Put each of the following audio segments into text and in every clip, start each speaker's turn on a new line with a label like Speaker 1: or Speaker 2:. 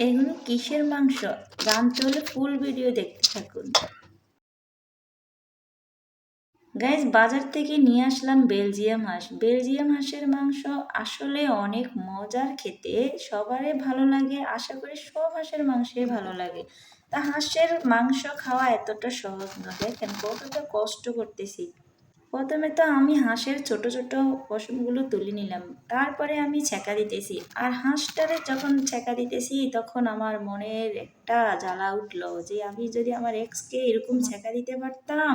Speaker 1: এগুলো কিসের মাংস? জানতে হলে ফুল ভিডিও দেখতে থাকুন। গাইজ বাজার থেকে নিয়ে আসলাম বেলজিয়াম হাঁস। বেলজিয়াম হাঁসের মাংস আসলে অনেক মজার খেতে, সবারই ভালো লাগে। আশা করি সব হাঁসের মাংসই ভালো লাগে। তা হাঁসের মাংস খাওয়া এতটা সহজ নয়। দেখেন কতটা কষ্ট করতেছি। প্রথমে তো আমি হাঁসের ছোট ছোট পশমগুলো তুলে নিলাম। তারপরে আমি ছেঁকা দিতেছি। আর হাঁসটারে যখন ছেঁকা দিতেছি, তখন আমার মনের একটা জ্বালা উঠল যে, আমি যদি আমার এক্সকে এরকম ছেঁকা দিতে পারতাম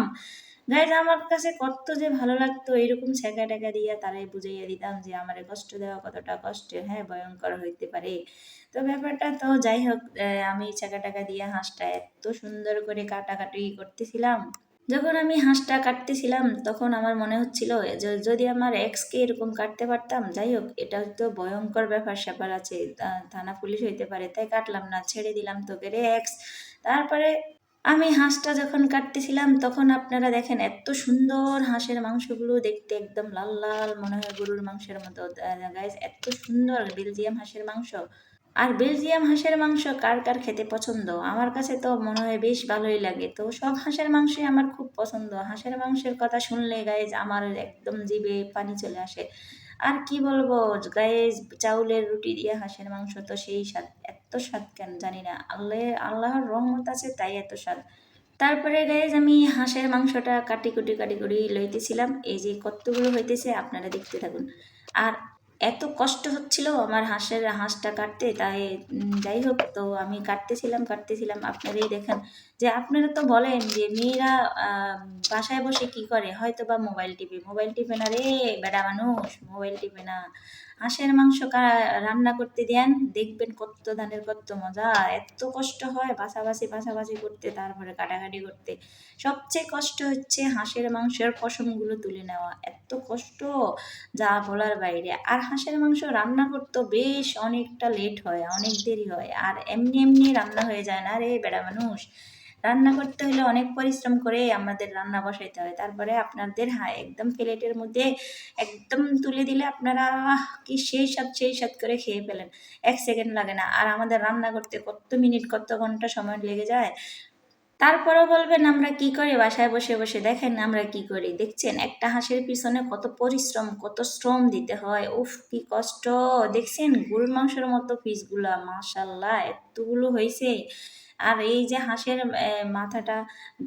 Speaker 1: গাইজ আমার কাছে কত যে ভালো লাগতো এরকম ছেঁকা টেকা দিয়ে তারাই বুঝাইয়া দিতাম যে, আমার কষ্ট দেওয়া কতটা কষ্ট হ্যাঁ ভয়ঙ্কর হইতে পারে। তো ব্যাপারটা তো যাই হোক আমি ছেঁকা টাকা দিয়ে হাঁসটা এত সুন্দর করে কাটাকাটি করতেছিলাম। যখন আমি হাঁসটা কাটতেছিলাম, তখন আমার মনে হচ্ছিল যদি আমার এক্সকে এরকম কাটতে পারতাম, যাই হোক, এটা তো ভয়ঙ্কর ব্যাপার স্যাপার আছে থানা পুলিশ হইতে পারে, তাই কাটলাম না, ছেড়ে দিলাম তোকে রে, এক্স। তারপরে আমি হাঁসটা যখন কাটতেছিলাম, তখন আপনারা দেখেন এত সুন্দর হাঁসের মাংসগুলো দেখতে একদম লাল লাল মনে হয় গরুর মাংসের মতো। গাইজ এত সুন্দর বেলজিয়াম হাঁসের মাংস। আর বেলজিয়াম হাঁসের মাংস কার কার খেতে পছন্দ? আমার কাছে তো মনে হয় বেশ ভালোই লাগে। তো সব হাঁসের মাংসই আমার খুব পছন্দ। হাঁসের মাংসের কথা শুনলে গাইজ আমার একদম জিভে পানি চলে আসে। আর কি বলব গায়ে চাউলের রুটি দিয়ে হাঁসের মাংস তো সেই স্বাদ। এত স্বাদ কেন জানি না। আল্লাহ, আল্লাহর রহমত আছে তাই এত স্বাদ। তারপরে গাইজ আমি হাঁসের মাংসটা কাটি কুটি কাটি কুটি লইতেছিলাম। এই যে কতগুলো হইতেছে আপনারা দেখতে থাকুন। আর এত কষ্ট হচ্ছিল আমার হাঁসের হাঁসটা কাটতে, তাই যাই হোক, তো আমি কাটতেছিলাম কাটতেছিলাম। আপনারাই দেখেন যে আপনারা তো বলেন যে মেয়েরা বাসায় বসে কি করে? হয়তো বা মোবাইল টিপে মোবাইল টিপে না রে বেড়া মানুষ, মোবাইল টিপে না। হাঁসের মাংস রান্না করতে দেন? দেখবেন কত ধানের কত মজা, এত কষ্ট হয় বাছাবাছি বাছাবাছি করতে, তারপরে কাটাকাটি করতে। সবচেয়ে কষ্ট হচ্ছে হাঁসের মাংসের পশমগুলো তুলে নেওয়া, এত কষ্ট যা বলার বাইরে। আর হাঁসের মাংস রান্না করতে বেশ অনেকটা লেট হয়, অনেক দেরি হয়। আর এমনি এমনি রান্না হয়ে যায় না রে বেড়া মানুষ। রান্না করতে হলে অনেক পরিশ্রম করে আমাদের রান্না বসাইতে হয়। তারপরে আপনাদের হ্যাঁ একদম প্লেটের মধ্যে একদম তুলে দিলে আপনারা কি সেই সাথ সেই সাথ করে খেয়ে ফেলেন। এক সেকেন্ড লাগে না। আর আমাদের রান্না করতে কত মিনিট, কত ঘণ্টা সময় লেগে যায়? তারপরেও বলবেন, আমরা কি করি? বাসায় বসে বসে দেখেন আমরা কি করি? দেখছেন, একটা হাঁসের পিছনে কত পরিশ্রম, কত শ্রম দিতে হয়। উফ, কি কষ্ট! দেখছেন, গরুর মাংসের মতো পিসগুলা মাশাল্লাহ এতগুলো হয়েছে আর এই যে হাঁসের মাথাটা,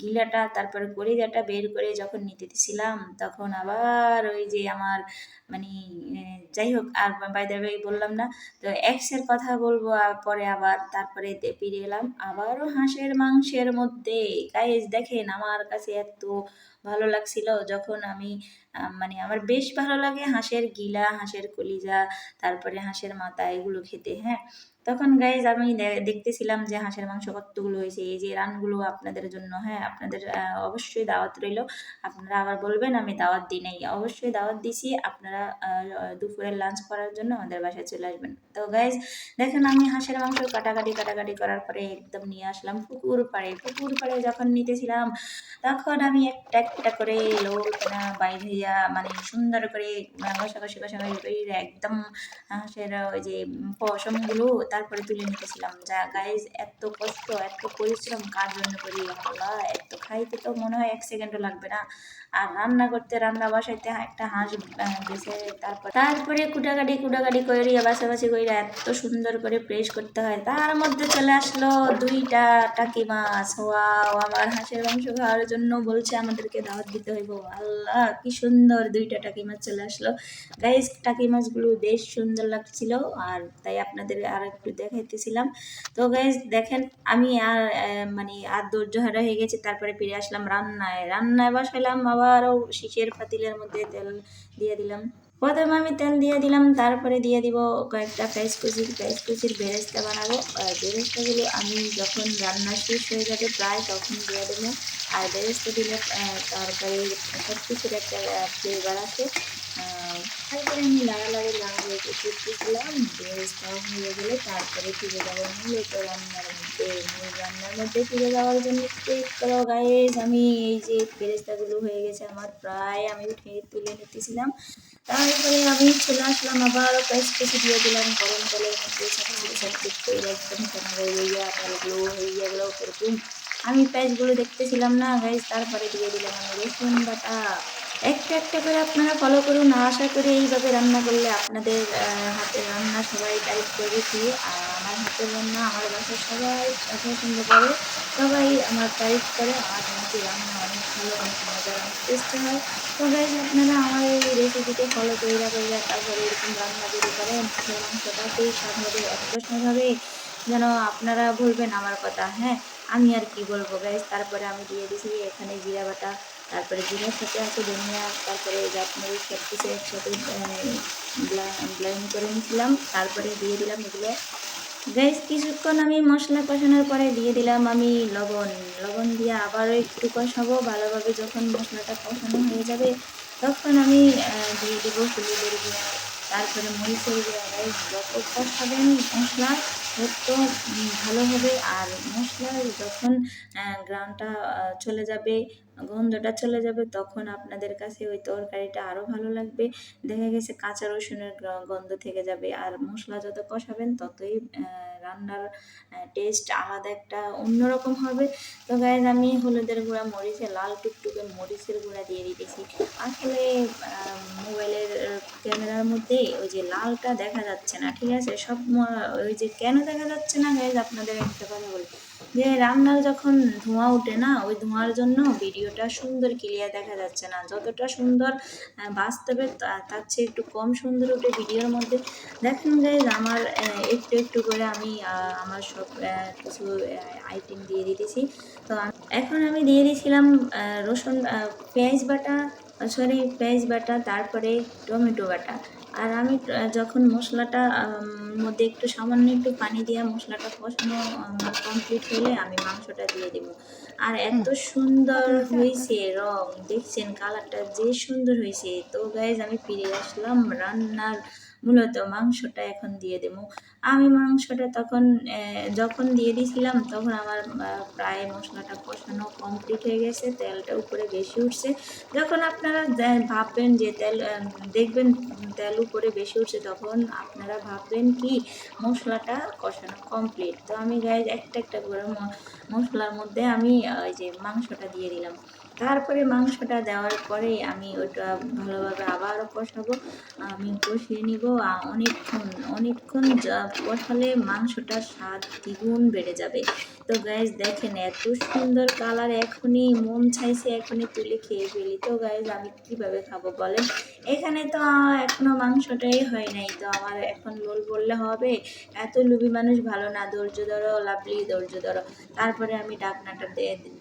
Speaker 1: গিলাটা, তারপরে কলিজাটা বের করে যখন নিতে দিছিলাম, তখন আবার ওই যে আমার মানে যাই হোক, আর বাইদার ভাই বললাম না, তো এক্সের কথা বলব পরে আবার তারপরে ফিরে এলাম, আবারও হাঁসের মাংসের মধ্যে। গাইজ দেখেন আমার কাছে এত ভালো লাগছিল যখন আমি মানে আমার বেশ ভালো লাগে হাঁসের গিলা, হাঁসের কলিজা, তারপরে হাঁসের মাথা এগুলো খেতে হ্যাঁ? তখন গাইজ আমি দেখতেছিলাম যে হাঁসের মাংস কতগুলো হয়েছে, এই যে রানগুলো আপনাদের জন্য হ্যাঁ? আপনাদের অবশ্যই দাওয়াত রইল। আপনারা আবার বলবেন, আমি দাওয়াত দিই নাই। অবশ্যই দাওয়াত দিছি। আপনারা দুপুরের লাঞ্চ করার জন্য আমাদের বাসায় চলে আসবেন। তো গাইজ দেখেন আমি হাঁসের মাংস কাটাকাটি কাটাকাটি করার পরে একদম নিয়ে আসলাম পুকুর পাড়ে। পুকুর পাড়ে যখন নিতেছিলাম, তখন আমি একটা একটা করে লোক বাইরে মানে সুন্দর করে ঘষাঘষি ঘষাঘষি করে একদম হাঁসের ওই যে পশমগুলো তারপরে তুলে নিতেছিলাম। যা গাইজ এত কষ্ট, এত পরিশ্রম, কার জন্য করি? আল্লাহ, এত খাইতে তো মনে হয় এক সেকেন্ডও লাগবে না। আর রান্না করতে, রান্না বসাইতে একটা হাঁস বেছে তারপর, তারপরে কুটাকাটি কুটাকাটি করিয়া বাছাবাছি করিয়া এত সুন্দর করে প্রেস করতে হয়। তার মধ্যে চলে আসলো দুইটা টাকি মাছ। ওয়াও আমার হাঁসের মাংস খাওয়ার জন্য বলছে আমাদেরকে দাওয়াত দিতে হইব। আল্লাহ, কি সুন্দর দুইটা টাকি মাছ চলে আসলো। গাইজ টাকি মাছগুলো বেশ সুন্দর লাগছিল আর তাই আপনাদের আর একটু দেখাইতেছিলাম। তো গাইজ দেখেন, আমি আর মানে আর ধৈর্য হারা হয়ে গেছে, তারপরে ফিরে আসলাম রান্নায়। রান্নায় বসাইলাম, আবারও শীষের পাতিলের মধ্যে তেল দিয়ে দিলাম। প্রথমে আমি তেল দিয়ে দিলাম, তারপরে দিয়ে দিব কয়েকটা ফ্রেশ কুচির ফ্রেশ কুচির বেরেস্তা বানাবো। বেরেস্তাগুলো আমি যখন রান্না শেষ হয়ে যাবে প্রায় তখন দিয়ে দেবো। আর বেরেস্তা দিলে তরকারির সব কিছুর একটা ফ্লেভার আছে। তারপরে আমি লাড়ালাড়ি লাড়ালাড়ি করতেছিলাম বেশটা হয়ে গেলে তারপরে ফিরে যাব মূলত রান্নার মধ্যে রান্নার মধ্যে ফিরে যাওয়ার জন্য করো গাইজ আমি এই যে বেরেস্তাগুলো হয়ে গেছে আমার, প্রায় আমি উঠে তুলে নিতেছিলাম। তারপরে আমি চলে আসলাম আবার পেস্ট কেটে দিয়ে দিলাম, গরম তেলের মধ্যে সাথে সাথে তেল একদম কেনা হয়ে গিয়া তেলগুলো হয়ে গেলো এরকম আমি পেঁয়াজগুলো দেখতেছিলাম না গাইজ তারপরে দিয়ে দিলাম আমি রসুন বাটা। একটা একটা করে আপনারা ফলো করুন। আশা করি এইভাবে রান্না করলে আপনাদের হাতের রান্না সবাই টাইপ করেছি আর আমার হাতের রান্না, আমার বাসার সবাই পছন্দ করে সবাই আমার টাইপ করে। আমার হাতের রান্না অনেক ভালো অনেক মজার অনেক টেস্টি হয়। তো গাইজ আপনারা আমার এই রেসিপিতে ফলো করে করে তারপরে এরকম রান্না যদি করেন সেই স্বাদ হবে এত স্বাদ হবে যেন আপনারা বলবেন আমার কথা হ্যাঁ? আমি আর কি বলব গাইজ তারপরে আমি দিয়ে দিয়েছি এখানে জিরা বাটা। তারপরে জিরার সাথে আছে ধনিয়া তারপরে জাপমরি সব কিছু একসাথে ব্লেন্ড করে নিয়েছিলাম, তারপরে দিয়ে দিলাম এগুলো। গাইজ কিছুক্ষণ আমি মশলা কষানোর পরে দিয়ে দিলাম আমি লবণ। লবণ দিয়ে আবারও একটু কষাবো, ভালোভাবে যখন মশলাটা কষানো হয়ে যাবে, তখন আমি দিয়ে দেবো হলুদের গুঁড়া। তারপরে মরিচের গাইজ যত কষাবেন মশলা, তত ভালো হবে। আর মশলার যখন গ্রামটা চলে যাবে গন্ধটা চলে যাবে, তখন আপনাদের কাছে ওই তরকারিটা আরও ভালো লাগবে। দেখা গেছে কাঁচা রসুনের গন্ধ থেকে যাবে। আর মশলা যত কষাবেন, ততই রান্নার টেস্ট আলাদা একটা অন্যরকম হবে। তো গাইজ আমি হলুদের গুঁড়া, মরিচে লাল টুকটুকে মরিচের গুঁড়া দিয়ে দিতেছি। আসলে মোবাইলের ক্যামেরার মধ্যে ওই যে লালটা দেখা যাচ্ছে না, ঠিক আছে? সব ওই যে কেন দেখা যাচ্ছে না গাইজ আপনাদের একটা কথা বলি। যে রান্নার যখন ধোঁয়া ওঠে না, ওই ধোঁয়ার জন্য ভিডিওটা সুন্দর ক্লিয়ার দেখা যাচ্ছে না। যতটা সুন্দর বাস্তবে তার চেয়ে একটু কম সুন্দর ওঠে ভিডিওর মধ্যে দেখেন গাইজ আমার একটু একটু করে আমি আমার সব কিছু আইটেম দিয়ে দিতেছি। তো এখন আমি দিয়ে দিয়েছিলাম রসুন পেঁয়াজ বাটা সরি পেঁয়াজ বাটা, তারপরে টমেটো বাটা। আর আমি যখন মশলাটা মধ্যে একটু সামান্য একটু পানি দিয়ে মশলাটা কষানো কমপ্লিট হলে আমি মাংসটা দিয়ে দেবো। আর এত সুন্দর হয়েছে রং দেখছেন কালারটা যে সুন্দর হয়েছে তো গাইজ আমি ফিরে আসলাম রান্নার মূলত মাংসটা এখন দিয়ে দেবো। আমি মাংসটা তখন যখন দিয়ে দিয়েছিলাম তখন আমার প্রায় মশলাটা কষানো কমপ্লিট হয়ে গেছে, তেলটা উপরে বেশি উঠছে। যখন আপনারা ভাববেন যে তেল দেখবেন তেল উপরে বেশি উঠছে, তখন আপনারা ভাববেন কি, মশলাটা কষানো কমপ্লিট তো আমি গায়ে একটা একটা করে মশলার মধ্যে আমি ওই যে মাংসটা দিয়ে দিলাম। তারপরে মাংসটা দেওয়ার পরে আমি ওটা ভালোভাবে আবারও কষাবো, আমি কষিয়ে নিব। অনেকক্ষণ অনেকক্ষণ কষালে মাংসটার স্বাদ দ্বিগুণ বেড়ে যাবে। তো গাইজ দেখেন এত সুন্দর কালার এখনই মন চাইছে এখনই তুলে খেয়ে ফেলি। তো গাইজ আমি কীভাবে খাব বলেন? এখানে তো এখনও মাংসটাই হয় নাই। তো আমার এখন লোল বললে হবে, এত লুবি মানুষ ভালো না, ধৈর্য ধরো লাভলি ধৈর্য ধরো। তারপরে আমি ডাকনাটা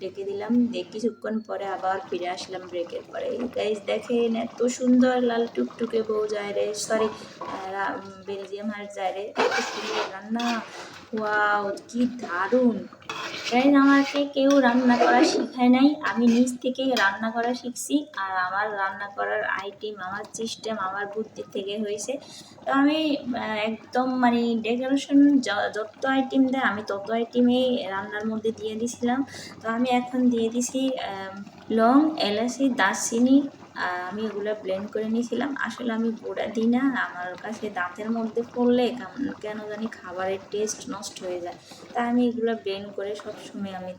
Speaker 1: ডেকে দিলাম। কিছুক্ষণ পরে আবার ফিরে আসলাম ব্রেকের পরে। গাইজ দেখেন এত সুন্দর লাল টুকটুকে বউ যায় রে সরি বেলজিয়াম আর যায় রে, এত সুন্দর রান্না। ওয়াও, কি দারুণ। গাইজ আমাকে কেউ রান্না করা শেখায় নাই। আমি নিজ থেকেই রান্না করা শিখছি আর আমার রান্না করার আইটেম, আমার সিস্টেম আমার বুদ্ধি থেকে হয়েছে। তো আমি একদম মানে ডেকোরেশন যত আইটেম দেয়, আমি তত আইটেমেই রান্নার মধ্যে দিয়ে দিছিলাম। তো আমি এখন দিয়ে দিছি লং, এলাচি, দারচিনি আমি ওগুলো ব্লেন্ড করে নিয়েছিলাম। আসলে আমি গোড়া দিই না, আমার কাছে দাঁতের মধ্যে পড়লে কেন জানি খাবারের টেস্ট নষ্ট হয়ে যায়। তাই আমি এগুলো ব্লেন্ড করে সবসময় আমি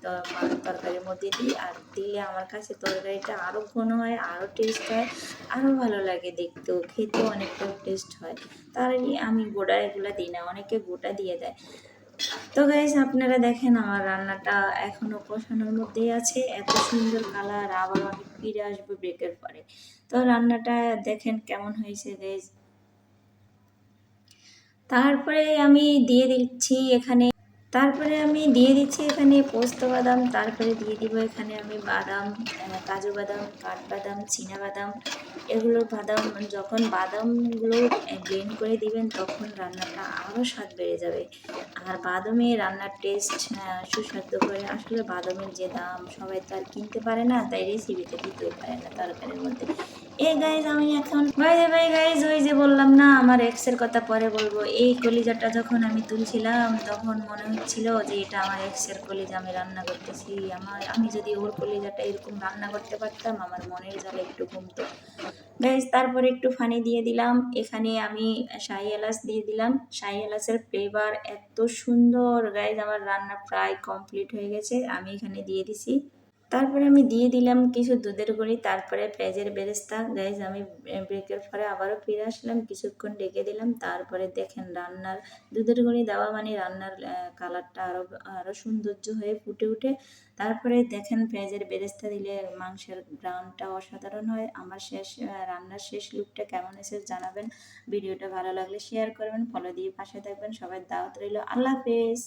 Speaker 1: তরকারির মধ্যে দিই। আর দিলে আমার কাছে তরকারিটা আরও ঘন হয় আরও টেস্ট হয় আরও ভালো লাগে দেখতেও। খেতেও অনেকটা টেস্ট হয়। তার আমি গোড়া এগুলো দিই না, অনেকে গোটা দিয়ে দেয়। তো গাইজ আপনারা দেখেন আমার রান্নাটা এখনও কষানোর মধ্যেই আছে। এত সুন্দর কালার আবার আমি ফিরে আসব ব্রেকের পরে। তো রান্নাটা দেখেন কেমন হয়েছে গাইজ তারপরে আমি দিয়ে দিচ্ছি এখানে তারপরে আমি দিয়ে দিচ্ছি এখানে পোস্ত বাদাম, তারপরে দিয়ে দিব এখানে আমি বাদাম কাজু বাদাম কাঠবাদাম বাদাম এগুলো বাদাম, যখন বাদামগুলো ব্লেন্ড করে দিবেন, তখন রান্নাটা আরও স্বাদ বেড়ে যাবে। আর বাদামে রান্নার টেস্ট সুস্বাদু করে। আসলে বাদামের যে দাম, সবাই তো আর কিনতে পারে না, তাই রেসিপিতে দিতে পারে না তরকারির মধ্যে। এ গাইজ আমি এখন ভাই ভাই গাইজ ওই যে বললাম না, আমার এক্সের কথা পরে বলব। এই কলিজাটা যখন আমি তুলছিলাম, তখন মনে হচ্ছিল যে এটা আমার এক্সের কলিজা, আমি রান্না করতেছি। আমার আমি যদি ওর কলিজাটা এরকম রান্না করতে পারতাম, আমার মনের জলে একটু কমতো গাইজ তারপরে একটু ফানি দিয়ে দিলাম। এখানে আমি শাহি এলাচ দিয়ে দিলাম। শাহি এলাচের ফ্লেভার এত সুন্দর। গাইজ আমার রান্না প্রায় কমপ্লিট হয়ে গেছে। আমি এখানে দিয়ে দিছি। তারপরে আমি দিয়ে দিলাম কিছু দুধের গুঁড়ি, তারপরে পেঁয়াজের বেরেস্তা। গাইজ আমি ব্রেকের পরে আবারও ফিরে আসলাম, কিছুক্ষণ ডেকে দিলাম, তারপরে দেখেন রান্নার দুধের গুঁড়ি দেওয়া মানে রান্নার কালারটা আরও আরও সৌন্দর্য হয়ে ফুটে উঠে। তারপরে দেখেন পেঁয়াজের বেরেস্তা দিলে মাংসের গ্রানটা অসাধারণ হয়। আমার শেষ রান্নার শেষ লুকটা কেমন এসে জানাবেন। ভিডিওটা ভালো লাগলে শেয়ার করবেন ফলো দিয়ে পাশে থাকবেন। সবাই দাওয়াত রইল। আল্লাহ হাফেজ।